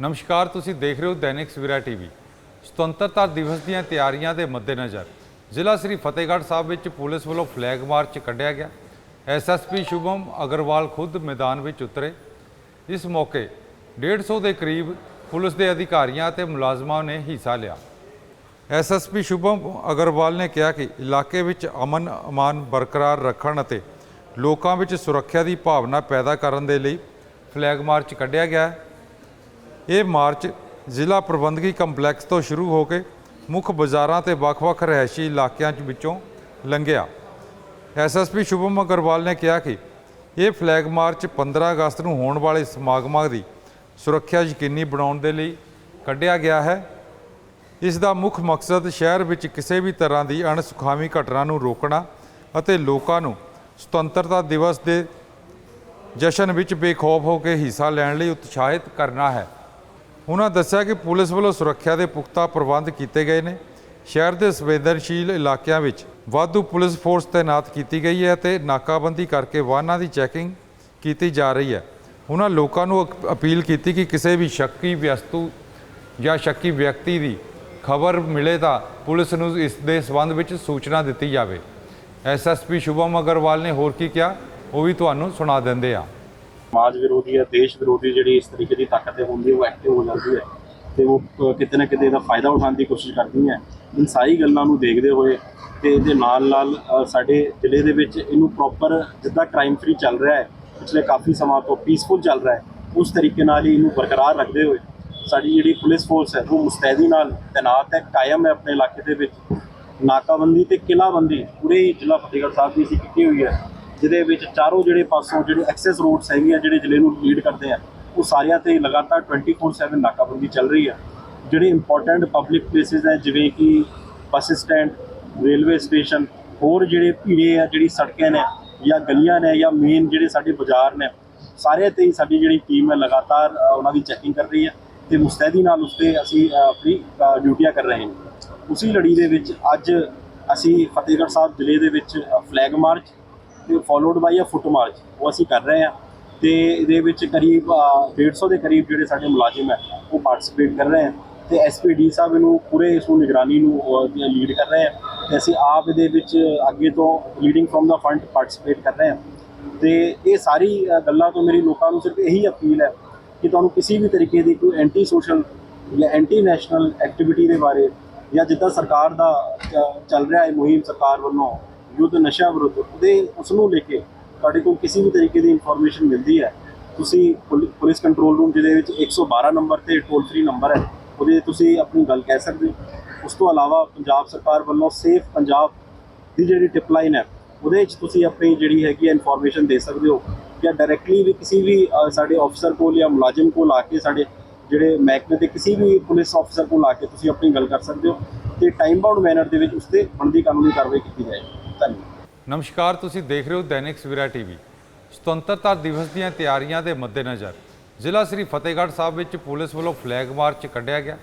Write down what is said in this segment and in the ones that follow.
ਨਮਸਕਾਰ, ਤੁਸੀਂ ਦੇਖ ਰਹੇ ਹੋ ਦੈਨਿਕ ਸਵੇਰਾ ਟੀਵੀ। ਸੁਤੰਤਰਤਾ ਦਿਵਸ ਦੀਆਂ ਤਿਆਰੀਆਂ ਦੇ ਮੱਦੇਨਜ਼ਰ ਜ਼ਿਲ੍ਹਾ ਸ੍ਰੀ ਫਤਿਹਗੜ੍ਹ ਸਾਹਿਬ ਵਿੱਚ ਪੁਲਿਸ ਵੱਲੋਂ ਫਲੈਗ ਮਾਰਚ ਕੱਢਿਆ ਗਿਆ। ਐਸਐਸਪੀ ਸ਼ੁਭਮ ਅਗਰਵਾਲ ਖੁਦ ਮੈਦਾਨ ਵਿੱਚ ਉਤਰੇ। ਇਸ ਮੌਕੇ 150 ਦੇ ਕਰੀਬ ਪੁਲਿਸ ਦੇ ਅਧਿਕਾਰੀਆਂ ਅਤੇ ਮੁਲਾਜ਼ਮਾਂ ਨੇ ਹਿੱਸਾ ਲਿਆ। ਐਸਐਸਪੀ ਸ਼ੁਭਮ ਅਗਰਵਾਲ ਨੇ ਕਿਹਾ ਕਿ ਇਲਾਕੇ ਵਿੱਚ ਅਮਨ ਅਮਾਨ ਬਰਕਰਾਰ ਰੱਖਣ ਅਤੇ ਲੋਕਾਂ ਵਿੱਚ ਸੁਰੱਖਿਆ ਦੀ ਭਾਵਨਾ ਪੈਦਾ ਕਰਨ ਦੇ ਲਈ ਫਲੈਗ ਮਾਰਚ ਕੱਢਿਆ ਗਿਆ ਹੈ। ਇਹ ਮਾਰਚ ਜ਼ਿਲ੍ਹਾ ਪ੍ਰਬੰਧਕੀ ਕੰਪਲੈਕਸ ਤੋਂ ਸ਼ੁਰੂ ਹੋ ਕੇ ਮੁੱਖ ਬਾਜ਼ਾਰਾਂ ਤੇ ਵੱਖ-ਵੱਖ ਰਹਿਸ਼ੀ ਇਲਾਕਿਆਂ ਵਿੱਚੋਂ ਲੰਘਿਆ। ਐਸਐਸਪੀ ਸ਼ੁਭਮ ਅਗਰਵਾਲ ਨੇ ਕਿਹਾ ਕਿ ਇਹ ਫਲੈਗ ਮਾਰਚ 15 ਅਗਸਤ ਨੂੰ ਹੋਣ ਵਾਲੇ ਸਮਾਗਮਾਂ ਦੀ ਸੁਰੱਖਿਆ ਯਕੀਨੀ ਬਣਾਉਣ ਦੇ ਲਈ ਕੱਢਿਆ ਗਿਆ ਹੈ। ਇਸ ਦਾ ਮੁੱਖ ਮਕਸਦ ਸ਼ਹਿਰ ਵਿੱਚ ਕਿਸੇ ਵੀ ਤਰ੍ਹਾਂ ਦੀ ਅਣਸੁਖਾਵੀ ਘਟਨਾ ਨੂੰ ਰੋਕਣਾ ਅਤੇ ਲੋਕਾਂ ਨੂੰ ਸੁਤੰਤਰਤਾ ਦਿਵਸ ਦੇ ਜਸ਼ਨ ਵਿੱਚ ਬੇਖੌਫ ਹੋ ਕੇ ਹਿੱਸਾ ਲੈਣ ਲਈ ਉਤਸ਼ਾਹਿਤ ਕਰਨਾ ਹੈ। ਉਹਨਾਂ ਦੱਸਿਆ ਕਿ ਪੁਲਿਸ ਵੱਲੋਂ ਸੁਰੱਖਿਆ ਦੇ ਪੁਖਤਾ ਪ੍ਰਬੰਧ ਕੀਤੇ ਗਏ ਨੇ। ਸ਼ਹਿਰ ਦੇ ਸੰਵੇਦਨਸ਼ੀਲ ਇਲਾਕਿਆਂ ਵਿੱਚ ਵਾਧੂ ਪੁਲਿਸ ਫੋਰਸ ਤਾਇਨਾਤ ਕੀਤੀ ਗਈ ਹੈ ਤੇ ਨਾਕਾਬੰਦੀ ਕਰਕੇ ਵਾਹਨਾਂ ਦੀ ਚੈਕਿੰਗ ਕੀਤੀ ਜਾ ਰਹੀ ਹੈ। ਉਹਨਾਂ ਲੋਕਾਂ ਨੂੰ ਅਕ- ਅਪੀਲ ਕੀਤੀ ਕਿ ਕਿਸੇ ਵੀ ਸ਼ੱਕੀ ਵਸਤੂ ਜਾਂ ਸ਼ੱਕੀ ਵਿਅਕਤੀ ਦੀ ਖਬਰ ਮਿਲੇ ਤਾਂ ਪੁਲਿਸ ਨੂੰ ਇਸ ਦੇ ਸੰਬੰਧ ਵਿੱਚ ਸੂਚਨਾ ਦਿੱਤੀ ਜਾਵੇ। ਐਸਐਸਪੀ ਸ਼ੁਭਮ ਅਗਰਵਾਲ ਨੇ ਹੋਰ ਕੀ ਕਿਹਾ, ਉਹ ਵੀ ਤੁਹਾਨੂੰ ਸੁਣਾ ਦਿੰਦੇ ਆ ਸਮਾਜ ਵਿਰੋਧੀ ਹੈ, ਦੇਸ਼ ਵਿਰੋਧੀ ਜਿਹੜੀ ਇਸ ਤਰੀਕੇ ਦੀ ਤਾਕਤ ਹੁੰਦੀ ਹੈ, ਉਹ ਐਕਟਿਵ ਹੋ ਜਾਂਦੀ ਹੈ ਤੇ ਉਹ ਕਿਤੇ ਨਾ ਕਿਤੇ ਇਹਦਾ ਫਾਇਦਾ ਉਠਾਉਣ ਦੀ ਕੋਸ਼ਿਸ਼ ਕਰਦੀ ਹੈ। ਇਨ ਸਾਰੀ ਗੱਲਾਂ ਨੂੰ ਦੇਖਦੇ ਹੋਏ ਤੇ ਇਹਦੇ ਨਾਲ ਨਾਲ ਸਾਡੇ ਜ਼ਿਲ੍ਹੇ ਦੇ ਵਿੱਚ ਇਹਨੂੰ ਪ੍ਰੋਪਰ ਜਿੱਦਾਂ ਕ੍ਰਾਈਮ ਫ੍ਰੀ ਚੱਲ ਰਿਹਾ ਹੈ, ਪਿਛਲੇ ਕਾਫੀ ਸਮਾਂ ਤੋਂ ਪੀਸਫੁਲ ਚੱਲ ਰਿਹਾ ਹੈ, ਉਸ ਤਰੀਕੇ ਨਾਲ ਹੀ ਇਹਨੂੰ ਬਰਕਰਾਰ ਰੱਖਦੇ ਹੋਏ ਸਾਡੀ ਜਿਹੜੀ ਪੁਲਿਸ ਫੋਰਸ ਹੈ, ਉਹ ਮੁਸਤੈਦੀ ਨਾਲ ਤੈਨਾਤ ਹੈ, ਕਾਇਮ ਹੈ ਆਪਣੇ ਇਲਾਕੇ ਦੇ ਵਿੱਚ। ਨਾਕਾਬੰਦੀ ਤੇ ਕਿਲਾਬੰਦੀ ਪੂਰੇ ਜ਼ਿਲ੍ਹਾ ਫਤਿਹਗੜ੍ਹ ਸਾਹਿਬ ਦੀ ਅਸੀਂ ਕੀਤੀ ਹੋਈ ਹੈ। ਜਿਹਦੇ ਵਿੱਚ ਚਾਰੋਂ ਜਿਹੜੇ ਪਾਸੋਂ ਜਿਹੜੇ ਐਕਸੈਸ ਰੋਡਸ ਹੈਗੀਆਂ ਜਿਹੜੇ ਜ਼ਿਲ੍ਹੇ ਨੂੰ ਲੀਡ ਕਰਦੇ ਆ, ਉਹ ਸਾਰਿਆਂ ਤੇ ਲਗਾਤਾਰ 24/7 ਨਾਕਾਬੰਦੀ ਚੱਲ ਰਹੀ ਹੈ ਜਿਹੜੇ ਇੰਪੋਰਟੈਂਟ ਪਬਲਿਕ ਪਲੇਸਿਸ ਹੈ ਜਿਵੇਂ ਕਿ ਬੱਸ ਸਟੈਂਡ ਰੇਲਵੇ ਸਟੇਸ਼ਨ ਹੋਰ ਜਿਹੜੇ ਭੀੜੇ ਆ, ਜਿਹੜੀ ਸੜਕਾਂ ਨੇ, ਜਾਂ ਗਲੀਆਂ ਨੇ, ਜਾਂ ਮੇਨ ਜਿਹੜੇ ਸਾਡੇ ਬਾਜ਼ਾਰ ਨੇ ਸਾਰੇ ਤੇ ਹੀ ਸਾਡੀ ਜਿਹੜੀ ਟੀਮ ਹੈ ਲਗਾਤਾਰ ਉਹਨਾਂ ਦੀ ਚੈਕਿੰਗ ਕਰ ਰਹੀ ਹੈ ਤੇ ਮੁਸਤੈਦੀ ਨਾਲ ਉਸ ਤੇ ਅਸੀਂ ਆਪਣੀ ਡਿਊਟੀਆਂ ਕਰ ਰਹੇ ਹਾਂ। ਉਸੇ ਲੜੀ ਦੇ ਵਿੱਚ ਅੱਜ ਅਸੀਂ ਫਤਿਹਗੜ੍ਹ ਸਾਹਿਬ ਜ਼ਿਲ੍ਹੇ ਦੇ ਵਿੱਚ ਫਲੈਗ ਮਾਰਚ ਤੇ followed by a foot march ਉਹ ਅਸੀਂ ਕਰ ਰਹੇ ਹਾਂ। ਤੇ ਇਹਦੇ ਵਿੱਚ ਕਰੀਬ ਅ, 150 ਦੇ ਕਰੀਬ ਜਿਹੜੇ ਸਾਡੇ ਮੁਲਾਜ਼ਮ ਹੈ ਉਹ ਪਾਰਟਿਸਿਪੇਟ ਕਰ ਰਹੇ ਹਨ। ਤੇ ਐਸਪੀਡੀ ਸਾਹਿਬ ਇਹਨੂੰ ਪੂਰੇ ਇਸ ਨੂੰ ਨਿਗਰਾਨੀ ਨੂੰ ਲੀਡ ਕਰ ਰਹੇ ਹੈ ਤੇ ਅਸੀਂ ਆਪ ਇਹਦੇ ਵਿੱਚ ਅੱਗੇ ਤੋਂ ਲੀਡਿੰਗ ਫਰਮ ਦਾ ਫੰਡ ਪਾਰਟਿਸਿਪੇਟ ਕਰ ਰਹੇ ਹਾਂ। ਤੇ ਇਹ ਸਾਰੀ ਗੱਲਾਂ ਤੋਂ ਮੇਰੀ ਲੋਕਾਂ ਨੂੰ ਸਿਰਫ ਇਹੀ ਅਪੀਲ ਹੈ ਕਿ ਤੁਹਾਨੂੰ ਕਿਸੇ ਵੀ ਤਰੀਕੇ ਦੀ ਕੋਈ ਐਂਟੀ ਸੋਸ਼ਲ ਜਾਂ ਐਂਟੀ ਨੈਸ਼ਨਲ ਐਕਟੀਵਿਟੀ ਦੇ ਬਾਰੇ ਜਾਂ ਜਿੱਦਾਂ ਸਰਕਾਰ ਦਾ ਚੱਲ ਰਿਹਾ ਹੈ ਮੁਹਿੰਮ ਸਰਕਾਰ ਵੱਲੋਂ ਯੁੱਧ ਨਸ਼ਾ ਵਿਰੁੱਧ ਉਹਦੇ ਉਸ ਨੂੰ ਲੈ ਕੇ ਤੁਹਾਡੇ ਕੋਲ ਕਿਸੇ ਵੀ ਤਰੀਕੇ ਦੀ ਇਨਫੋਰਮੇਸ਼ਨ ਮਿਲਦੀ ਹੈ, ਤੁਸੀਂ ਪੁਲਿ- ਪੁਲਿਸ ਕੰਟਰੋਲ ਰੂਮ ਜਿਹਦੇ ਵਿੱਚ 112 ਨੰਬਰ ਤੇ ਟੋਲ ਫ੍ਰੀ ਨੰਬਰ ਹੈ, ਉਹਦੇ ਤੁਸੀਂ ਆਪਣੀ ਗੱਲ ਕਹਿ ਸਕਦੇ ਹੋ। ਉਸ ਤੋਂ ਇਲਾਵਾ ਪੰਜਾਬ ਸਰਕਾਰ ਵੱਲੋਂ ਸੇਫ ਪੰਜਾਬ ਦੀ ਜਿਹੜੀ ਟਿਪ ਲਾਈਨ ਹੈ, ਉਹਦੇ ਵਿੱਚ ਤੁਸੀਂ ਆਪਣੀ ਜਿਹੜੀ ਹੈਗੀ ਇਨਫੋਰਮੇਸ਼ਨ ਦੇ ਸਕਦੇ ਹੋ ਜਾਂ ਡਾਇਰੈਕਟਲੀ ਵੀ ਕਿਸੇ ਵੀ ਸਾਡੇ ਅਫਸਰ ਕੋਲ ਜਾਂ ਮੁਲਾਜ਼ਮ ਕੋਲ ਆ ਕੇ ਸਾਡੇ ਜਿਹੜੇ ਮਹਿਕਮੇ ਦੇ ਕਿਸੇ ਵੀ ਪੁਲਿਸ ਅਫਸਰ ਕੋਲ ਆ ਕੇ ਤੁਸੀਂ ਆਪਣੀ ਗੱਲ ਕਰ ਸਕਦੇ ਹੋ ਤੇ ਟਾਈਮ ਬਾਉਂਡ ਮੈਨਰ ਦੇ ਵਿੱਚ ਉਸ ਤੇ ਬਣਦੀ ਕਾਨੂੰਨੀ ਕਾਰਵਾਈ ਕੀਤੀ ਜਾਏਗੀ। ਧੰਨਵਾਦ। ਨਮਸਕਾਰ, ਤੁਸੀਂ ਦੇਖ ਰਹੇ ਹੋ ਦੈਨਿਕ ਸਵੇਰਾ ਟੀਵੀ। ਸੁਤੰਤਰਤਾ ਦਿਵਸ ਦੀਆਂ ਤਿਆਰੀਆਂ ਦੇ ਮੱਦੇਨਜ਼ਰ ਜ਼ਿਲ੍ਹਾ ਸ੍ਰੀ ਫਤਿਹਗੜ੍ਹ ਸਾਹਿਬ ਵਿੱਚ ਪੁਲਿਸ ਵੱਲੋਂ ਫਲੈਗ ਮਾਰਚ ਕੱਢਿਆ ਗਿਆ।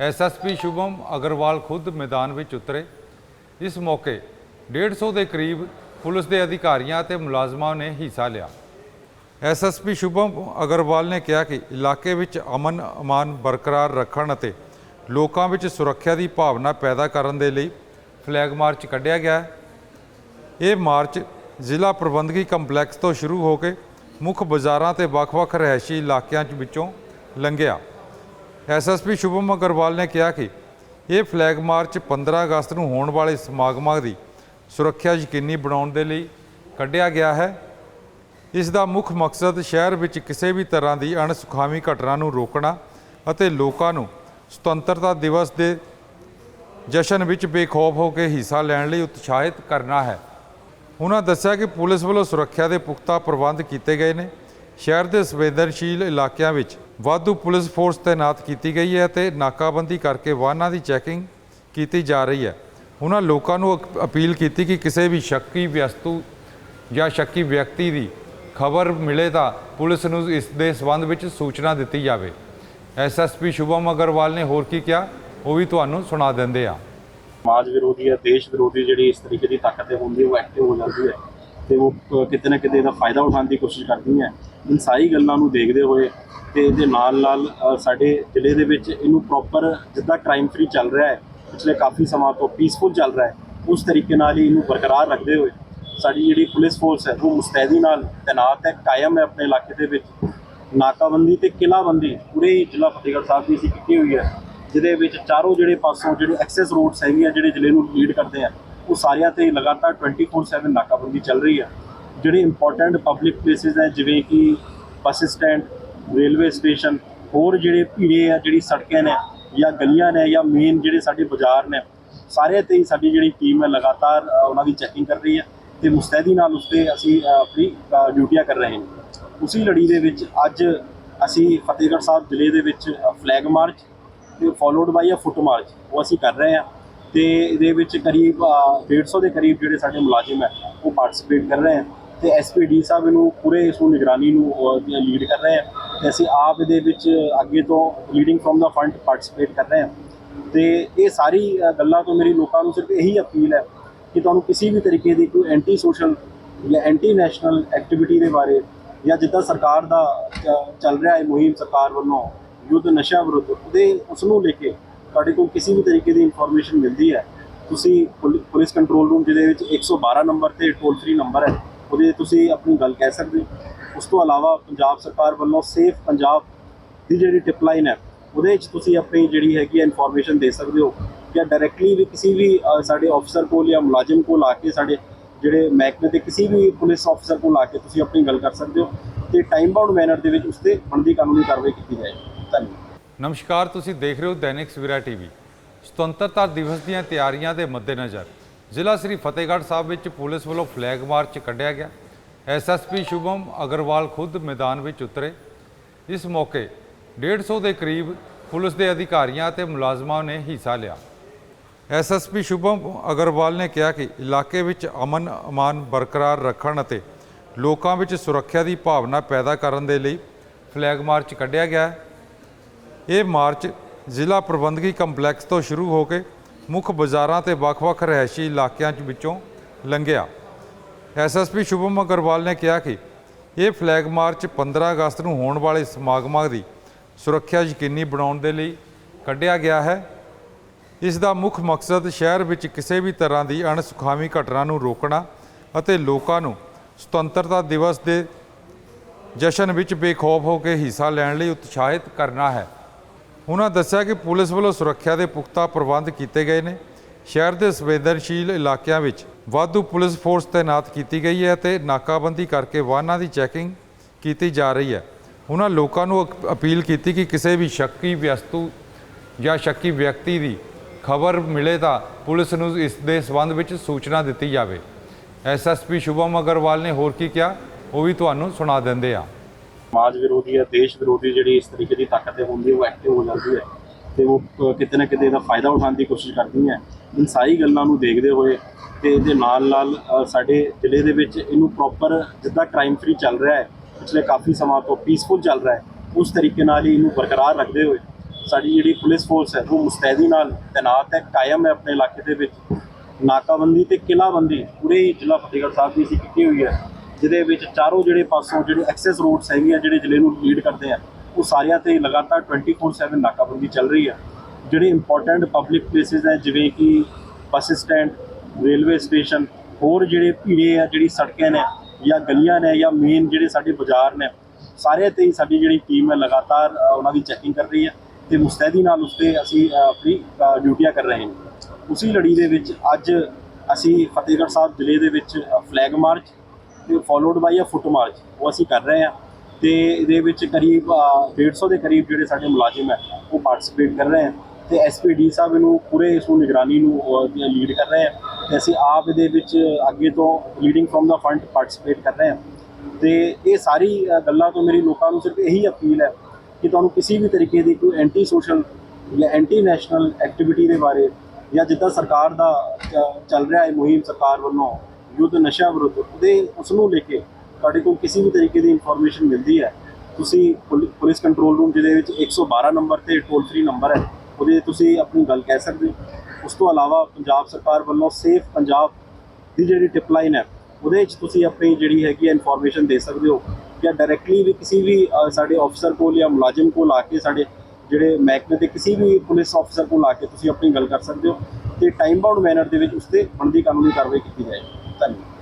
ਐਸਐਸਪੀ ਸ਼ੁਭਮ ਅਗਰਵਾਲ ਖੁਦ ਮੈਦਾਨ ਵਿੱਚ ਉਤਰੇ। ਇਸ ਮੌਕੇ 150 ਦੇ ਕਰੀਬ ਪੁਲਿਸ ਦੇ ਅਧਿਕਾਰੀਆਂ ਅਤੇ ਮੁਲਾਜ਼ਮਾਂ ਨੇ ਹਿੱਸਾ ਲਿਆ। ਐਸਐਸਪੀ ਸ਼ੁਭਮ ਅਗਰਵਾਲ ਨੇ ਕਿਹਾ ਕਿ ਇਲਾਕੇ ਵਿੱਚ ਅਮਨ ਅਮਾਨ ਬਰਕਰਾਰ ਰੱਖਣ ਅਤੇ ਲੋਕਾਂ ਵਿੱਚ ਸੁਰੱਖਿਆ ਦੀ ਭਾਵਨਾ ਪੈਦਾ ਕਰਨ ਦੇ ਲਈ ਫਲੈਗ ਮਾਰਚ ਕੱਢਿਆ ਗਿਆ ਹੈ। ਇਹ ਮਾਰਚ ਜ਼ਿਲ੍ਹਾ ਪ੍ਰਬੰਧਕੀ ਕੰਪਲੈਕਸ ਤੋਂ ਸ਼ੁਰੂ ਹੋ ਕੇ ਮੁੱਖ ਬਾਜ਼ਾਰਾਂ ਤੇ ਵੱਖ-ਵੱਖ ਰਹਿਸ਼ੀ ਇਲਾਕਿਆਂ ਵਿੱਚੋਂ ਲੰਘਿਆ। ਐਸਐਸਪੀ ਸ਼ੁਭਮ ਅਗਰਵਾਲ ਨੇ ਕਿਹਾ ਕਿ ਇਹ ਫਲੈਗ ਮਾਰਚ 15 ਅਗਸਤ ਨੂੰ ਹੋਣ ਵਾਲੇ ਸਮਾਗਮਾਂ ਦੀ ਸੁਰੱਖਿਆ ਯਕੀਨੀ ਬਣਾਉਣ ਦੇ ਲਈ ਕੱਢਿਆ ਗਿਆ ਹੈ। ਇਸ ਦਾ ਮੁੱਖ ਮਕਸਦ ਸ਼ਹਿਰ ਵਿੱਚ ਕਿਸੇ ਵੀ ਤਰ੍ਹਾਂ ਦੀ ਅਣਸੁਖਾਵੀ ਘਟਨਾ ਨੂੰ ਰੋਕਣਾ ਅਤੇ ਲੋਕਾਂ ਨੂੰ ਸੁਤੰਤਰਤਾ ਦਿਵਸ ਦੇ ਜਸ਼ਨ ਵਿੱਚ ਬੇਖੌਫ ਹੋ ਕੇ ਹਿੱਸਾ ਲੈਣ ਲਈ ਉਤਸ਼ਾਹਿਤ ਕਰਨਾ ਹੈ। ਉਹਨਾਂ ਦੱਸਿਆ ਕਿ ਪੁਲਿਸ ਵੱਲੋਂ ਸੁਰੱਖਿਆ ਦੇ ਪੁਖਤਾ ਪ੍ਰਬੰਧ ਕੀਤੇ ਗਏ ਨੇ। ਸ਼ਹਿਰ ਦੇ ਸੰਵੇਦਨਸ਼ੀਲ ਇਲਾਕਿਆਂ ਵਿੱਚ ਵਾਧੂ ਪੁਲਿਸ ਫੋਰਸ ਤਾਇਨਾਤ ਕੀਤੀ ਗਈ ਹੈ ਤੇ ਨਾਕਾਬੰਦੀ ਕਰਕੇ ਵਾਹਨਾਂ ਦੀ ਚੈਕਿੰਗ ਕੀਤੀ ਜਾ ਰਹੀ ਹੈ। ਉਹਨਾਂ ਲੋਕਾਂ ਨੂੰ ਅਕ- ਅਪੀਲ ਕੀਤੀ ਕਿ ਕਿਸੇ ਵੀ ਸ਼ੱਕੀ ਵਸਤੂ ਜਾਂ ਸ਼ੱਕੀ ਵਿਅਕਤੀ ਦੀ ਖਬਰ ਮਿਲੇ ਤਾਂ ਪੁਲਿਸ ਨੂੰ ਇਸ ਦੇ ਸੰਬੰਧ ਵਿੱਚ ਸੂਚਨਾ ਦਿੱਤੀ ਜਾਵੇ। ਐਸਐਸਪੀ ਸ਼ੁਭਮ ਅਗਰਵਾਲ ਨੇ ਹੋਰ ਕੀ ਕਿਹਾ, ਉਹ ਵੀ ਤੁਹਾਨੂੰ ਸੁਣਾ ਦਿੰਦੇ ਆ ਸਮਾਜ ਵਿਰੋਧੀ ਹੈ, ਦੇਸ਼ ਵਿਰੋਧੀ ਜਿਹੜੀ ਇਸ ਤਰੀਕੇ ਦੀ ਤਾਕਤ ਹੁੰਦੀ ਹੈ, ਉਹ ਐਕਟਿਵ ਹੋ ਜਾਂਦੀ ਹੈ ਤੇ ਉਹ ਕਿਤੇ ਨਾ ਕਿਤੇ ਇਹਦਾ ਫਾਇਦਾ ਉਠਾਉਣ ਦੀ ਕੋਸ਼ਿਸ਼ ਕਰਦੀ ਹੈ। ਇਨ ਸਾਰੀ ਗੱਲਾਂ ਨੂੰ ਦੇਖਦੇ ਹੋਏ ਤੇ ਇਹਦੇ ਨਾਲ ਨਾਲ ਸਾਡੇ ਜ਼ਿਲ੍ਹੇ ਦੇ ਵਿੱਚ ਇਹਨੂੰ ਪ੍ਰੋਪਰ ਜਿੱਦਾਂ ਕ੍ਰਾਈਮ ਫ੍ਰੀ ਚੱਲ ਰਿਹਾ ਹੈ, ਪਿਛਲੇ ਕਾਫੀ ਸਮਾਂ ਤੋਂ ਪੀਸਫੁਲ ਚੱਲ ਰਿਹਾ ਹੈ, ਉਸ ਤਰੀਕੇ ਨਾਲ ਹੀ ਇਹਨੂੰ ਬਰਕਰਾਰ ਰੱਖਦੇ ਹੋਏ ਸਾਡੀ ਜਿਹੜੀ ਪੁਲਿਸ ਫੋਰਸ ਹੈ, ਉਹ ਮੁਸਤੈਦੀ ਨਾਲ ਤੈਨਾਤ ਹੈ, ਕਾਇਮ ਹੈ ਆਪਣੇ ਇਲਾਕੇ ਦੇ ਵਿੱਚ। ਨਾਕਾਬੰਦੀ ਤੇ ਕਿਲਾਬੰਦੀ, ਪੂਰੇ ਹੀ ਜ਼ਿਲ੍ਹਾ ਫਤਿਹਗੜ੍ਹ ਸਾਹਿਬ ਦੀ ਅਸੀਂ ਕੀਤੀ ਹੋਈ ਹੈ। ਜਿਹਦੇ ਵਿੱਚ ਚਾਰੋਂ ਜਿਹੜੇ ਪਾਸੋਂ ਜਿਹੜੇ ਐਕਸੈਸ ਰੋਡਸ ਹੈਗੀਆਂ ਜਿਹੜੇ ਜ਼ਿਲ੍ਹੇ ਨੂੰ ਲੀਡ ਕਰਦੇ ਆ, ਉਹ ਸਾਰਿਆਂ ਤੇ ਲਗਾਤਾਰ 24/7 ਨਾਕਾਬੰਦੀ ਚੱਲ ਰਹੀ ਹੈ ਜਿਹੜੇ ਇੰਪੋਰਟੈਂਟ ਪਬਲਿਕ ਪਲੇਸਿਸ ਹੈ ਜਿਵੇਂ ਕਿ ਬੱਸ ਸਟੈਂਡ ਰੇਲਵੇ ਸਟੇਸ਼ਨ ਹੋਰ ਜਿਹੜੇ ਭੀੜੇ ਆ, ਜਿਹੜੀ ਸੜਕਾਂ ਨੇ, ਜਾਂ ਗਲੀਆਂ ਨੇ, ਜਾਂ ਮੇਨ ਜਿਹੜੇ ਸਾਡੇ ਬਾਜ਼ਾਰ ਨੇ ਸਾਰੇ ਤੇ ਹੀ ਸਾਡੀ ਜਿਹੜੀ ਟੀਮ ਹੈ ਲਗਾਤਾਰ ਉਹਨਾਂ ਦੀ ਚੈਕਿੰਗ ਕਰ ਰਹੀ ਹੈ ਤੇ ਮੁਸਤੈਦੀ ਨਾਲ ਉਸ ਤੇ ਅਸੀਂ ਆਪਣੀ ਡਿਊਟੀਆਂ ਕਰ ਰਹੇ ਹਾਂ। ਉਸੇ ਲੜੀ ਦੇ ਵਿੱਚ ਅੱਜ ਅਸੀਂ ਫਤਿਹਗੜ੍ਹ ਸਾਹਿਬ ਜ਼ਿਲ੍ਹੇ ਦੇ ਵਿੱਚ ਫਲੈਗ ਮਾਰਚ ਤੇ followed by a foot march ਉਹ ਅਸੀਂ ਕਰ ਰਹੇ ਹਾਂ ਤੇ ਇਹਦੇ ਵਿੱਚ ਕਰੀਬ ਅ, 150 ਦੇ ਕਰੀਬ ਜਿਹੜੇ ਸਾਡੇ ਮੁਲਾਜ਼ਮ ਹੈ ਉਹ ਪਾਰਟਿਸਿਪੇਟ ਕਰ ਰਹੇ ਹਨ ਤੇ ਐਸਪੀਡੀ ਸਾਹਿਬ ਇਹਨੂੰ ਪੂਰੇ ਇਸ ਨੂੰ ਨਿਗਰਾਨੀ ਨੂੰ ਲੀਡ ਕਰ ਰਹੇ ਹਨ ਤੇ ਅਸੀਂ ਆਪ ਇਹਦੇ ਵਿੱਚ ਅੱਗੇ ਤੋਂ ਲੀਡਿੰਗ ਫਰੋਮ ਦਾ ਫਰੰਟ ਪਾਰਟਿਸਿਪੇਟ ਕਰ ਰਹੇ ਹਾਂ ਤੇ ਇਹ ਸਾਰੀ ਗੱਲਾਂ ਤੋਂ ਮੇਰੀ ਲੋਕਾਂ ਨੂੰ ਸਿਰਫ ਇਹੀ ਅਪੀਲ ਹੈ ਕਿ ਤੁਹਾਨੂੰ ਕਿਸੇ ਵੀ ਤਰੀਕੇ ਦੀ ਕੋਈ ਐਂਟੀ ਸੋਸ਼ਲ ਜਾਂ ਐਂਟੀ ਨੈਸ਼ਨਲ ਐਕਟੀਵਿਟੀ ਦੇ ਬਾਰੇ ਜਾਂ ਜਿੱਦਾਂ ਸਰਕਾਰ ਦਾ ਚੱਲ ਰਿਹਾ ਹੈ ਮੁਹਿੰਮ ਸਰਕਾਰ ਵੱਲੋਂ ਯੁੱਧ ਨਸ਼ਾ ਵਿਰੁੱਧ ਉਹਦੇ ਉਸ ਨੂੰ ਲੈ ਕੇ ਤੁਹਾਡੇ ਕੋਲ ਕਿਸੇ ਵੀ ਤਰੀਕੇ ਦੀ ਇਨਫੋਰਮੇਸ਼ਨ ਮਿਲਦੀ ਹੈ, ਤੁਸੀਂ ਪੁਲਿ- ਪੁਲਿਸ ਕੰਟਰੋਲ ਰੂਮ ਜਿਹਦੇ ਵਿੱਚ 112 ਨੰਬਰ ਤੇ ਟੋਲ ਫ੍ਰੀ ਨੰਬਰ ਹੈ, ਉਹਦੇ ਤੁਸੀਂ ਆਪਣੀ ਗੱਲ ਕਹਿ ਸਕਦੇ ਹੋ। ਉਸ ਤੋਂ ਇਲਾਵਾ ਪੰਜਾਬ ਸਰਕਾਰ ਵੱਲੋਂ ਸੇਫ ਪੰਜਾਬ ਦੀ ਜਿਹੜੀ ਟਿਪਲਾਈਨ ਹੈ, ਉਹਦੇ ਵਿੱਚ ਤੁਸੀਂ ਆਪਣੀ ਜਿਹੜੀ ਹੈਗੀ ਹੈ ਇਨਫੋਰਮੇਸ਼ਨ ਦੇ ਸਕਦੇ ਹੋ ਜਾਂ ਡਾਇਰੈਕਟਲੀ ਵੀ ਕਿਸੇ ਵੀ ਸਾਡੇ ਅਫਸਰ ਕੋਲ ਜਾਂ ਮੁਲਾਜ਼ਮ ਕੋਲ ਆ ਕੇ ਸਾਡੇ ਜਿਹੜੇ ਮਹਿਕਮੇ ਦੇ ਕਿਸੇ ਵੀ ਪੁਲਿਸ ਅਫਸਰ ਕੋਲ ਆ ਕੇ ਤੁਸੀਂ ਆਪਣੀ ਗੱਲ ਕਰ ਸਕਦੇ ਹੋ ਤੇ ਟਾਈਮ ਬਾਉਂਡ ਮੈਨਰ ਦੇ ਵਿੱਚ ਉਸ ਤੇ ਬਣਦੀ ਕਾਨੂੰਨੀ ਕਾਰਵਾਈ ਕੀਤੀ ਜਾਏਗੀ। ਨਮਸਕਾਰ, ਤੁਸੀਂ ਦੇਖ ਰਹੇ ਹੋ ਦੈਨਿਕ ਸਵੇਰਾ ਟੀਵੀ। ਸੁਤੰਤਰਤਾ ਦਿਵਸ ਦੀਆਂ ਤਿਆਰੀਆਂ ਦੇ ਮੱਦੇਨਜ਼ਰ ਜ਼ਿਲ੍ਹਾ ਸ੍ਰੀ ਫਤਿਹਗੜ੍ਹ ਸਾਹਿਬ ਵਿੱਚ ਪੁਲਿਸ ਵੱਲੋਂ ਫਲੈਗ ਮਾਰਚ ਕੱਢਿਆ ਗਿਆ। ਐਸਐਸਪੀ ਸ਼ੁਭਮ ਅਗਰਵਾਲ ਖੁਦ ਮੈਦਾਨ ਵਿੱਚ ਉਤਰੇ। ਇਸ ਮੌਕੇ 150 ਦੇ ਕਰੀਬ ਪੁਲਿਸ ਦੇ ਅਧਿਕਾਰੀਆਂ ਅਤੇ ਮੁਲਾਜ਼ਮਾਂ ਨੇ ਹਿੱਸਾ ਲਿਆ। ਐਸਐਸਪੀ ਸ਼ੁਭਮ ਅਗਰਵਾਲ ਨੇ ਕਿਹਾ ਕਿ ਇਲਾਕੇ ਵਿੱਚ ਅਮਨ ਅਮਾਨ ਬਰਕਰਾਰ ਰੱਖਣ ਅਤੇ ਲੋਕਾਂ ਵਿੱਚ ਸੁਰੱਖਿਆ ਦੀ ਭਾਵਨਾ ਪੈਦਾ ਕਰਨ ਦੇ ਲਈ ਫਲੈਗ ਮਾਰਚ ਕੱਢਿਆ ਗਿਆ ਹੈ। ਇਹ ਮਾਰਚ ਜ਼ਿਲ੍ਹਾ ਪ੍ਰਬੰਧਕੀ ਕੰਪਲੈਕਸ ਤੋਂ ਸ਼ੁਰੂ ਹੋ ਕੇ ਮੁੱਖ ਬਾਜ਼ਾਰਾਂ ਤੇ ਵੱਖ-ਵੱਖ ਰਹਿਸ਼ੀ ਇਲਾਕਿਆਂ ਵਿੱਚੋਂ ਲੰਘਿਆ। ਐਸਐਸਪੀ ਸ਼ੁਭਮ ਅਗਰਵਾਲ ਨੇ ਕਿਹਾ ਕਿ ਇਹ ਫਲੈਗ ਮਾਰਚ 15 ਅਗਸਤ ਨੂੰ ਹੋਣ ਵਾਲੇ ਸਮਾਗਮਾਂ ਦੀ ਸੁਰੱਖਿਆ ਯਕੀਨੀ ਬਣਾਉਣ ਦੇ ਲਈ ਕੱਢਿਆ ਗਿਆ ਹੈ। ਇਸ ਦਾ ਮੁੱਖ ਮਕਸਦ ਸ਼ਹਿਰ ਵਿੱਚ ਕਿਸੇ ਵੀ ਤਰ੍ਹਾਂ ਦੀ ਅਣਸੁਖਾਵੀ ਘਟਨਾ ਨੂੰ ਰੋਕਣਾ ਅਤੇ ਲੋਕਾਂ ਨੂੰ ਸੁਤੰਤਰਤਾ ਦਿਵਸ ਦੇ ਜਸ਼ਨ ਵਿੱਚ ਬੇਖੌਫ ਹੋ ਕੇ ਹਿੱਸਾ ਲੈਣ ਲਈ ਉਤਸ਼ਾਹਿਤ ਕਰਨਾ ਹੈ। ਉਹਨਾਂ ਦੱਸਿਆ ਕਿ ਪੁਲਿਸ ਵੱਲੋਂ ਸੁਰੱਖਿਆ ਦੇ ਪੁਖਤਾ ਪ੍ਰਬੰਧ ਕੀਤੇ ਗਏ ਨੇ। ਸ਼ਹਿਰ ਦੇ ਸੰਵੇਦਨਸ਼ੀਲ ਇਲਾਕਿਆਂ ਵਿੱਚ ਵਾਧੂ ਪੁਲਿਸ ਫੋਰਸ ਤਾਇਨਾਤ ਕੀਤੀ ਗਈ ਹੈ ਤੇ ਨਾਕਾਬੰਦੀ ਕਰਕੇ ਵਾਹਨਾਂ ਦੀ ਚੈਕਿੰਗ ਕੀਤੀ ਜਾ ਰਹੀ ਹੈ। ਉਹਨਾਂ ਲੋਕਾਂ ਨੂੰ ਅਕ- ਅਪੀਲ ਕੀਤੀ ਕਿ ਕਿਸੇ ਵੀ ਸ਼ੱਕੀ ਵਸਤੂ ਜਾਂ ਸ਼ੱਕੀ ਵਿਅਕਤੀ ਦੀ ਖਬਰ ਮਿਲੇ ਤਾਂ ਪੁਲਿਸ ਨੂੰ ਇਸ ਦੇ ਸੰਬੰਧ ਵਿੱਚ ਸੂਚਨਾ ਦਿੱਤੀ ਜਾਵੇ। ਐਸਐਸਪੀ ਸ਼ੁਭਮ ਅਗਰਵਾਲ ਨੇ ਹੋਰ ਕੀ ਕਿਹਾ, ਉਹ ਵੀ ਤੁਹਾਨੂੰ ਸੁਣਾ ਦਿੰਦੇ ਆ ਸਮਾਜ ਵਿਰੋਧੀ ਜਾਂ ਦੇਸ਼ ਵਿਰੋਧੀ ਜਿਹੜੀ ਇਸ ਤਰੀਕੇ ਦੀ ਤਾਕਤ ਹੁੰਦੀ ਹੈ, ਉਹ ਐਕਟਿਵ ਹੋ ਜਾਂਦੀ ਹੈ ਤੇ ਉਹ ਕਿਤੇ ਨਾ ਕਿਤੇ ਇਹਦਾ ਫਾਇਦਾ ਉਠਾਉਣ ਦੀ ਕੋਸ਼ਿਸ਼ ਕਰਦੀ ਹੈ। ਇਨ ਸਾਰੀ ਗੱਲਾਂ ਨੂੰ ਦੇਖਦੇ ਹੋਏ ਤੇ ਇਹਦੇ ਨਾਲ ਨਾਲ ਸਾਡੇ ਜ਼ਿਲ੍ਹੇ ਦੇ ਵਿੱਚ ਇਹਨੂੰ ਪ੍ਰੋਪਰ ਜਿੱਦਾਂ ਕ੍ਰਾਈਮ ਫ੍ਰੀ ਚੱਲ ਰਿਹਾ ਹੈ, ਪਿਛਲੇ ਕਾਫੀ ਸਮਾਂ ਤੋਂ ਪੀਸਫੁਲ ਚੱਲ ਰਿਹਾ ਹੈ, ਉਸ ਤਰੀਕੇ ਨਾਲ ਹੀ ਇਹਨੂੰ ਬਰਕਰਾਰ ਰੱਖਦੇ ਹੋਏ ਸਾਡੀ ਜਿਹੜੀ ਪੁਲਿਸ ਫੋਰਸ ਹੈ, ਉਹ ਮੁਸਤੈਦੀ ਨਾਲ ਤੈਨਾਤ ਹੈ, ਕਾਇਮ ਹੈ ਆਪਣੇ ਇਲਾਕੇ ਦੇ ਵਿੱਚ। ਨਾਕਾਬੰਦੀ ਤੇ ਕਿਲਾਬੰਦੀ, ਪੂਰੇ ਹੀ ਜ਼ਿਲ੍ਹਾ ਫਤਿਹਗੜ੍ਹ ਸਾਹਿਬ ਦੀ ਅਸੀਂ ਕੀਤੀ ਹੋਈ ਹੈ। ਜਿਹਦੇ ਵਿੱਚ ਚਾਰੋਂ ਜਿਹੜੇ ਪਾਸੋਂ ਜਿਹੜੇ ਐਕਸੈਸ ਰੋਡਸ ਹੈਗੀਆਂ ਜਿਹੜੇ ਜ਼ਿਲ੍ਹੇ ਨੂੰ ਲੀਡ ਕਰਦੇ ਆ, ਉਹ ਸਾਰਿਆਂ ਤੇ ਲਗਾਤਾਰ 24/7 ਨਾਕਾਬੰਦੀ ਚੱਲ ਰਹੀ ਹੈ ਜਿਹੜੇ ਇੰਪੋਰਟੈਂਟ ਪਬਲਿਕ ਪਲੇਸਿਸ ਹੈ ਜਿਵੇਂ ਕਿ ਬੱਸ ਸਟੈਂਡ ਰੇਲਵੇ ਸਟੇਸ਼ਨ ਹੋਰ ਜਿਹੜੇ ਭੀੜੇ ਆ, ਜਿਹੜੀ ਸੜਕਾਂ ਨੇ, ਜਾਂ ਗਲੀਆਂ ਨੇ, ਜਾਂ ਮੇਨ ਜਿਹੜੇ ਸਾਡੇ ਬਾਜ਼ਾਰ ਨੇ ਸਾਰੇ ਤੇ ਹੀ ਸਾਡੀ ਜਿਹੜੀ ਟੀਮ ਹੈ ਲਗਾਤਾਰ ਉਹਨਾਂ ਦੀ ਚੈਕਿੰਗ ਕਰ ਰਹੀ ਹੈ ਤੇ ਮੁਸਤੈਦੀ ਨਾਲ ਉਸ ਤੇ ਅਸੀਂ ਆਪਣੀ ਡਿਊਟੀਆਂ ਕਰ ਰਹੇ ਹਾਂ। ਉਸੇ ਲੜੀ ਦੇ ਵਿੱਚ ਅੱਜ ਅਸੀਂ ਫਤਿਹਗੜ੍ਹ ਸਾਹਿਬ ਜ਼ਿਲ੍ਹੇ ਦੇ ਵਿੱਚ ਫਲੈਗ ਮਾਰਚ ਤੇ followed by a foot march ਉਹ ਅਸੀਂ ਕਰ ਰਹੇ ਹਾਂ ਤੇ ਇਹਦੇ ਵਿੱਚ ਕਰੀਬ ਅ, 150 ਦੇ ਕਰੀਬ ਜਿਹੜੇ ਸਾਡੇ ਮੁਲਾਜ਼ਮ ਹੈ ਉਹ ਪਾਰਟਿਸਿਪੇਟ ਕਰ ਰਹੇ ਹਨ ਤੇ ਐਸਪੀਡੀ ਸਾਹਿਬ ਇਹਨੂੰ ਪੂਰੇ ਇਸ ਨੂੰ ਨਿਗਰਾਨੀ ਨੂੰ ਲੀਡ ਕਰ ਰਹੇ ਹਨ ਤੇ ਅਸੀਂ ਆਪ ਇਹਦੇ ਵਿੱਚ ਅੱਗੇ ਤੋਂ ਲੀਡਿੰਗ ਫਰੋਮ ਦਾ ਫਰੰਟ ਪਾਰਟਿਸਿਪੇਟ ਕਰ ਰਹੇ ਹਾਂ ਤੇ ਇਹ ਸਾਰੀ ਗੱਲਾਂ ਤੋਂ ਮੇਰੀ ਲੋਕਾਂ ਨੂੰ ਸਿਰਫ ਇਹੀ ਅਪੀਲ ਹੈ ਕਿ ਤੁਹਾਨੂੰ ਕਿਸੇ ਵੀ ਤਰੀਕੇ ਦੀ ਕੋਈ ਐਂਟੀ ਸੋਸ਼ਲ ਜਾਂ ਐਂਟੀ ਨੈਸ਼ਨਲ ਐਕਟੀਵਿਟੀ ਦੇ ਬਾਰੇ ਜਾਂ ਜਿੱਦਾਂ ਸਰਕਾਰ ਦਾ ਚੱਲ ਰਿਹਾ ਹੈ ਮੁਹਿੰਮ ਸਰਕਾਰ ਵੱਲੋਂ ਯੁੱਧ ਨਸ਼ਾ ਵਿਰੁੱਧ ਉਹਦੇ ਉਸ ਨੂੰ ਲੈ ਕੇ ਤੁਹਾਡੇ ਕੋਲ ਕਿਸੇ ਵੀ ਤਰੀਕੇ ਦੀ ਇਨਫੋਰਮੇਸ਼ਨ ਮਿਲਦੀ ਹੈ। ਤੁਸੀਂ ਪੁਲਿ- ਪੁਲਿਸ ਕੰਟਰੋਲ ਰੂਮ ਜਿਹਦੇ ਵਿੱਚ 112 ਨੰਬਰ ਤੇ ਟੋਲ ਫ੍ਰੀ ਨੰਬਰ ਹੈ, ਉਹਦੇ ਤੁਸੀਂ ਆਪਣੀ ਗੱਲ ਕਹਿ ਸਕਦੇ ਹੋ। ਉਸ ਤੋਂ ਇਲਾਵਾ ਪੰਜਾਬ ਸਰਕਾਰ ਵੱਲੋਂ ਸੇਫ ਪੰਜਾਬ ਦੀ ਜਿਹੜੀ ਟਿਪਲਾਈਨ ਹੈ, ਉਹਦੇ ਵਿੱਚ ਤੁਸੀਂ ਆਪਣੀ ਜਿਹੜੀ ਹੈਗੀ ਹੈ ਇਨਫੋਰਮੇਸ਼ਨ ਦੇ ਸਕਦੇ ਹੋ ਜਾਂ ਡਾਇਰੈਕਟਲੀ ਵੀ ਕਿਸੇ ਵੀ ਸਾਡੇ ਅਫਸਰ ਕੋਲ ਜਾਂ ਮੁਲਾਜ਼ਮ ਕੋਲ ਆ ਕੇ ਸਾਡੇ ਜਿਹੜੇ ਮਹਿਕਮੇ ਦੇ ਕਿਸੇ ਵੀ ਪੁਲਿਸ ਅਫਸਰ ਕੋਲ ਆ ਕੇ ਤੁਸੀਂ ਆਪਣੀ ਗੱਲ ਕਰ ਸਕਦੇ ਹੋ ਤੇ ਟਾਈਮ ਬਾਉਂਡ ਮੈਨਰ ਦੇ ਵਿੱਚ ਉਸ ਤੇ ਬਣਦੀ ਕਾਨੂੰਨੀ ਕਾਰਵਾਈ ਕੀਤੀ ਜਾਏਗੀ। ਧੰਨਵਾਦ